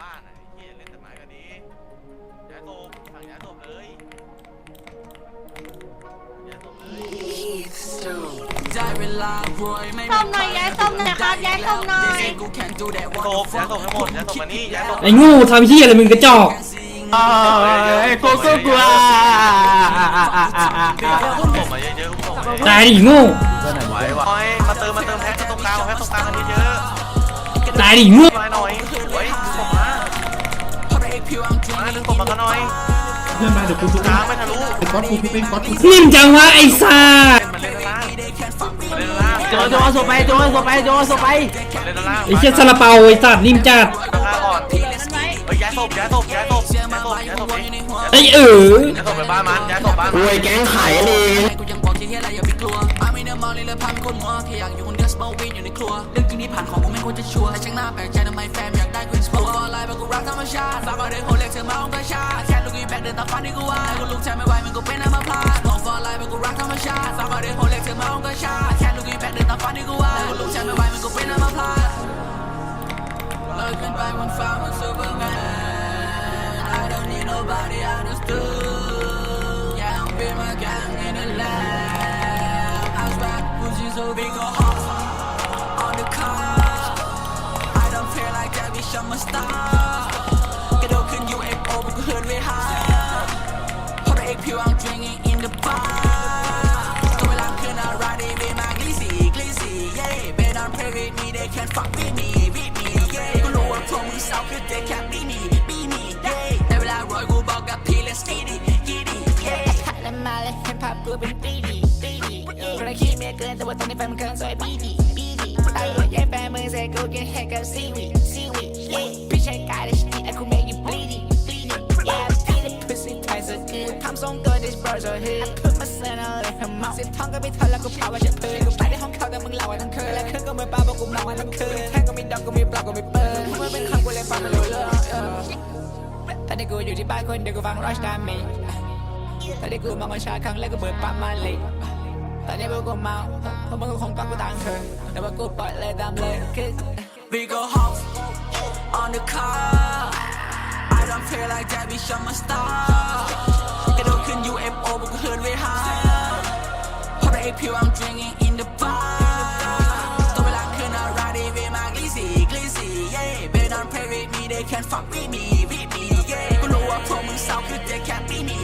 บ้านอะไอ้เหี้ยเล่นแต่ไม้กันนี้ย้ายศพสั่งย้ายศพเลยย้ายศพเลย ได้เวลาโวยไม่ส้มหน่อยย้ายส้มหน่อยครับย้ายส้มหน่อยกูแข่งดูแดดศพย้ายศพทั้งหมดย้ายศพมานี่ย้ายศพ ไอ้งูทำเฮียอะไรมึงกระจอก ไอ้โกโก้กลัวอุ้มศพมาเยอะๆอุ้มศพมาเยอะตายดิงู ๆไหวไหวมาเติมมาเติมแพ็คตรงกลางแพ็คตรงกลางกันเยอะตายดิงูๆหน่อยหน่อย มาดึงศพมากันหน่อยเพื่อนมาเดี๋ยวกูทุบกลางไม่ทะลุไอ้ก๊อตกูทุบเองก๊อตกูนิ่มจังวะไอ้ซ่ามันเล่นล่างมันเล่นล่างโจโจเอาศพไปโจเอาศพไปโจเอาศพไปมันเล่นล่างไอ้เชี่ยซาลาเปาไอ้สัตว์นิ่มจัดราคาก่อนเฮ้ยย้ายศพย้ายศพย้ายศพย้ายศพย้ายศพดิไอ้เออย้ายศพไปบ้านมันย้ายศพบ้านรวยแก๊งไข่เลย กูยังบอกที่เฮียอะไรอย่าไปกลัวอาไม่เนื้อมอเลยเลยพันคนมัวแค่อยากอยู่คนเดียวสมอลวีนอยู่ในครัวเรื่องจริงที่ผ่านของกูไม่ควรจะชัวร์แต่ช่างหน้าแปลกใจทำไมแฟน I'm a shot. Fuck all whole lecture, my own. Can't look back, then it go out. Look, me why, go pin on my for life, go rock, whole my own. Can't look back, then go out. Look, me why, go pin on my. Looking back when found Superman. I don't need nobody understood. Like that bitch I'm a star กระโดดขึ้น UFO บุกเหินเวหาเพราะเอกผิว I'm drinking in the bar ก็เวลาขึ้นอะไรได้ไม่มากกลีสีกลีสี yeah Bet on pray with me they can't fuck with me คนละขี้เมียเกินแต่ว่าตอนนี้แฟนมันเกินซอยบีดีบีดีตายเลยย้ายแฟนมึงใส่กูกินแฮกกับซีวีซีวีเย่พี่ชายกายได้ชิไอ้กู make you bleeding bleeding yeah พี่ได้ pussy tight so good ทำทรงตัว this bro so hit I put my son on let him out สิบทองก็ไม่ทันแล้วกูพาว่าจะเปิดกูไปในห้องเขาแต่มึงเล่าว่าทั้งคืนและคืนก็ไม่ป้าบอกกูเมาว่าทั้งคืนแท่งก็ไม่ดอกก็ไม่ปลาก็ไม่เปิดมึงเป็นคำกูเลยฟังไม่รู้เรื่องตอนนี้กูอยู่ที่บ้านคนเดียวกูฟัง rush time me ตอนนี้กูมองว่าชาครั้งแรกก็เบิดปั๊มมาเลย ตอนนี้พวกกูเมาพราะมึงก็คงต้องกูตังเธอแต่ว่ากูปล่อยเลยตามเลยคือ We go hop on the car. I don't feel like that bitch, I'm a star. กระโดดขึ้น UFO บุกกูเหินเวหาเพราะไอ้ผิว I'm drinking in the bar ตัวเวลาขึ้นอะไรได้เวมากลีสีกลีสี yeah Bet on pray with me they can't fuck with me with me yeah กูรู้ว่าพวกมึงเศร้าคือ they can't be me